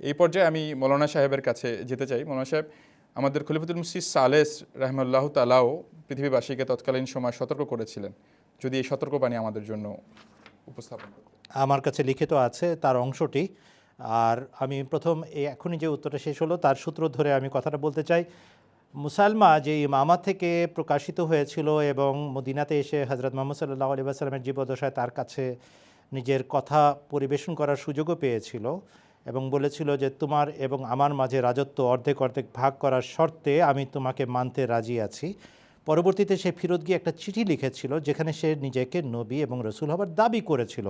এই পর্যায়ে আমি মৌলানা সাহেবের কাছে যেতে চাই। মৌলানা সাহেব, আমাদের খলিফাতুল মুসি সালেস রহমাল্লাহ তালাও পৃথিবীবাসীকে তৎকালীন সময় সতর্ক করেছিলেন। যদি এই সতর্কবাণী আমাদের জন্য উপস্থাপন আমার কাছে লিখিত আছে, তার অংশটি। আর আমি প্রথম এখনই যে উত্তরটা শেষ হলো, তার সূত্র ধরে আমি কথাটা বলতে চাই। মুসালমা যে ইমামা থেকে প্রকাশিত হয়েছিল এবং মদিনাতে এসে হজরত মোহাম্মদ সাল্লাহ আলী জীবদশায় তার কাছে নিজের কথা পরিবেশন করার সুযোগও পেয়েছিল এবং বলেছিল যে তোমার এবং আমার মাঝে রাজত্ব অর্ধেক অর্ধেক ভাগ করার শর্তে আমি তোমাকে মানতে রাজি আছি। পরবর্তীতে সে ফিরত গিয়ে একটা চিঠি লিখেছিল যেখানে সে নিজেকে নবী এবং রসুল হবার দাবি করেছিল।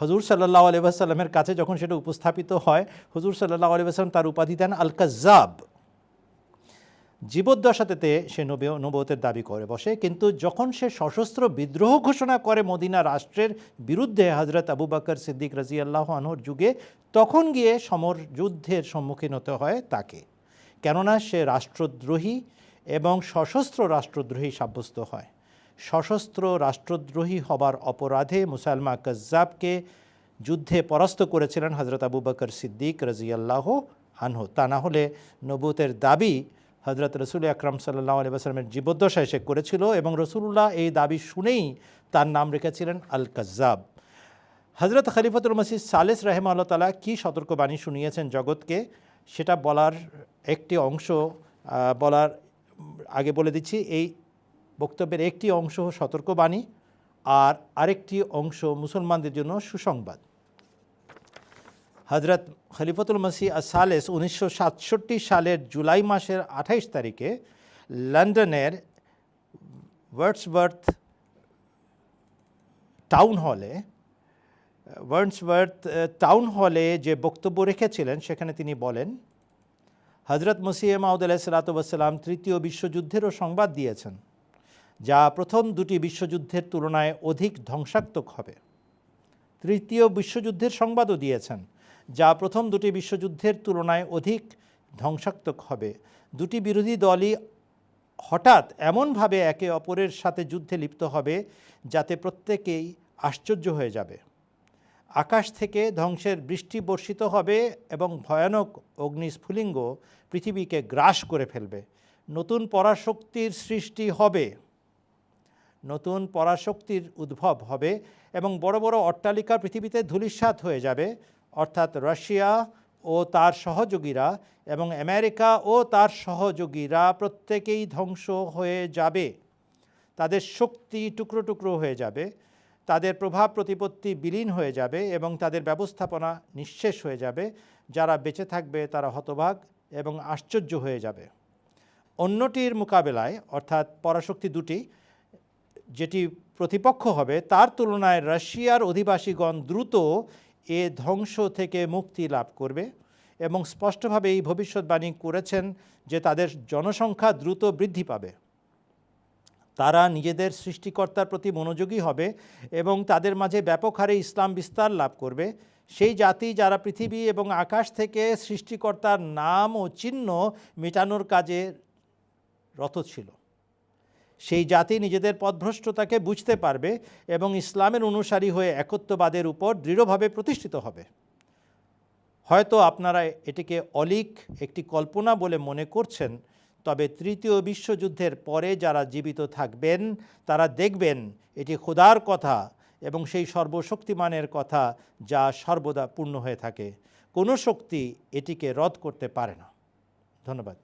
হজুর সাল্লাহ আলিবাসাল্লামের কাছে যখন সেটা উপস্থাপিত হয়, হজুর সাল্লাহ আলিবাসাল্লাম তার উপাধি দেন আল কাজ্জাব জীবদ্দশাতে সে নবী নবতের দাবি করে বসে। কিন্তু যখন সে সশস্ত্র বিদ্রোহ ঘোষণা করে মদিনা রাষ্ট্রের বিরুদ্ধে হজরত আবু বাকর সিদ্দিক রাজি আল্লাহ আনহর যুগে, তখন গিয়ে সমর যুদ্ধের সম্মুখীন হতে হয় তাকে। কেননা সে রাষ্ট্রদ্রোহী এবং সশস্ত্র রাষ্ট্রদ্রোহী সাব্যস্ত হয়। সশস্ত্র রাষ্ট্রদ্রোহী হবার অপরাধে মুসালমা কজ্জাবকে যুদ্ধে পরাস্ত করেছিলেন হজরত আবু বকর সিদ্দিক রাজিয়াল্লাহ আনহু। তা না হলে নবুতের দাবি হজরত রসুল আকরাম সাল্লাহ আলি আসলামের জীবদ্দশায় সে করেছিল এবং রসুল্লাহ এই দাবি শুনেই তার নাম রেখেছিলেন আল কাজ্জাব হজরত খলিফতুল মসিদ সালেস রাহেম আল্লাহ তালা কী সতর্কবাণী শুনিয়েছেন জগৎকে? সেটা বলার একটি অংশ বলার আগে বলে দিচ্ছি, এই বক্তব্যের একটি অংশ সতর্কবাণী আর আরেকটি অংশ মুসলমানদের জন্য সুসংবাদ। হজরত খলিফতুল মসি সালেস উনিশশো সাতষট্টি সালের জুলাই মাসের আঠাইশ তারিখে লন্ডনের ওয়ার্ডসবার্থ টাউন হলে ওয়ার্ডসবার্থ টাউন হলে যে বক্তব্য রেখেছিলেন সেখানে তিনি বলেন হজরত মসিহ মাউদ আলাইসালাতাম তৃতীয় বিশ্বযুদ্ধেরও সংবাদ দিয়েছেন, যা প্রথম দুটি বিশ্বযুদ্ধের তুলনায় অধিক ধ্বংসাত্মক হবে। তৃতীয় বিশ্বযুদ্ধের সংবাদও দিয়েছেন। যা প্রথম দুটি বিশ্বযুদ্ধের তুলনায় অধিক ধ্বংসাত্মক হবে। দুটি বিরোধী দলই হঠাৎ এমনভাবে একে অপরের সাথে যুদ্ধে লিপ্ত হবে, যাতে প্রত্যেকেই আশ্চর্য হয়ে যাবে। আকাশ থেকে ধ্বংসের বৃষ্টি বর্ষিত হবে এবং ভয়ানক অগ্নিস্ফুলিঙ্গ পৃথিবীকে গ্রাস করে ফেলবে। নতুন পরাশক্তির সৃষ্টি হবে। নতুন পরাশক্তির উদ্ভব হবে এবং বড় বড় অট্টালিকা পৃথিবীতে ধূলিসাৎ হয়ে যাবে। অর্থাৎ রাশিয়া ও তার সহযোগীরা এবং আমেরিকা ও তার সহযোগীরা প্রত্যেকেই ধ্বংস হয়ে যাবে। তাদের শক্তি টুকরো টুকরো হয়ে যাবে, তাদের প্রভাব প্রতিপত্তি বিলীন হয়ে যাবে এবং তাদের ব্যবস্থাপনা নিঃশেষ হয়ে যাবে। যারা বেঁচে থাকবে তারা হতভাগ এবং আশ্চর্য হয়ে যাবে। অন্যটির মোকাবেলায়, অর্থাৎ পরাশক্তি দুটি, যেটি প্রতিপক্ষ হবে, তার তুলনায় রাশিয়ার অধিবাসীগণ দ্রুত এ ধ্বংস থেকে মুক্তি লাভ করবে এবং স্পষ্টভাবে এই ভবিষ্যৎবাণী করেছেন যে তাদের জনসংখ্যা দ্রুত বৃদ্ধি পাবে। তারা নিজেদের সৃষ্টিকর্তার প্রতি মনোযোগী হবে এবং তাদের মাঝে ব্যাপক হারে ইসলাম বিস্তার লাভ করবে। সেই জাতি যারা পৃথিবী এবং আকাশ থেকে সৃষ্টিকর্তার নাম ও চিহ্ন মেটানোর কাজে রত ছিল। সেই জাতি নিজেদের পথভ্রষ্টতাকে বুঝতে পারবে এবং ইসলামের অনুসারী হয়ে একত্ববাদের উপর দৃঢ়ভাবে প্রতিষ্ঠিত হবে। হয়তো আপনারা এটিকে অলিক একটি কল্পনা বলে মনে করছেন, তবে তৃতীয় বিশ্বযুদ্ধের পরে যারা জীবিত থাকবেন, তারা দেখবেন এটি খোদার কথা এবং সেই সর্বশক্তিমানের কথা যা সর্বদা পূর্ণ হয়ে থাকে। কোনো শক্তি এটিকে রদ করতে পারে না। ধন্যবাদ।